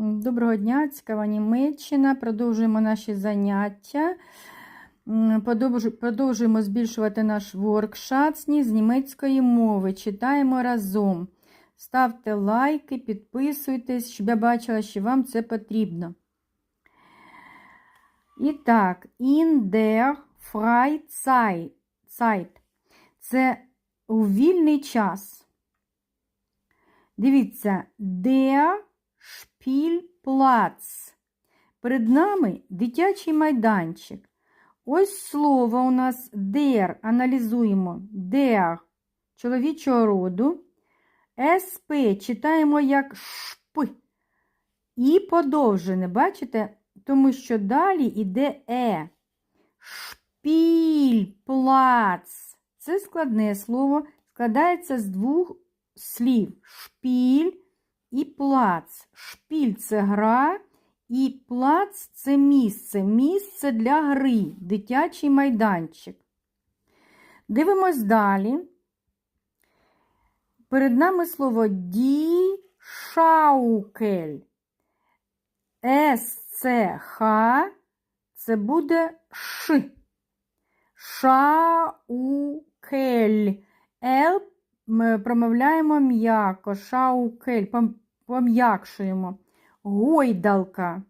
Доброго дня, цікава Німеччина. Продовжуємо наші заняття. Продовжуємо збільшувати наш воркшатсні з німецької мови. Читаємо разом. Ставте лайки, підписуйтесь, щоб я бачила, що вам це потрібно. І так, in der Freizeit. Це у вільний час. Дивіться, der Spielplatz. Перед нами дитячий майданчик. Ось слово у нас der. Аналізуємо. Der чоловічого роду. СП читаємо як шп. І подовжене, бачите? Тому що далі йде е. Шпільплац. Це складне слово. Складається з двох слів. Шпіль і плац. Шпіль це гра, і плац це місце. Місце для гри, дитячий майданчик. Дивимось далі. Перед нами слово ді шаукель. С це Х, це буде Ш. Шаукель. Л ми промовляємо м'яко, шаукель, пом'якшуємо. Гойдалка.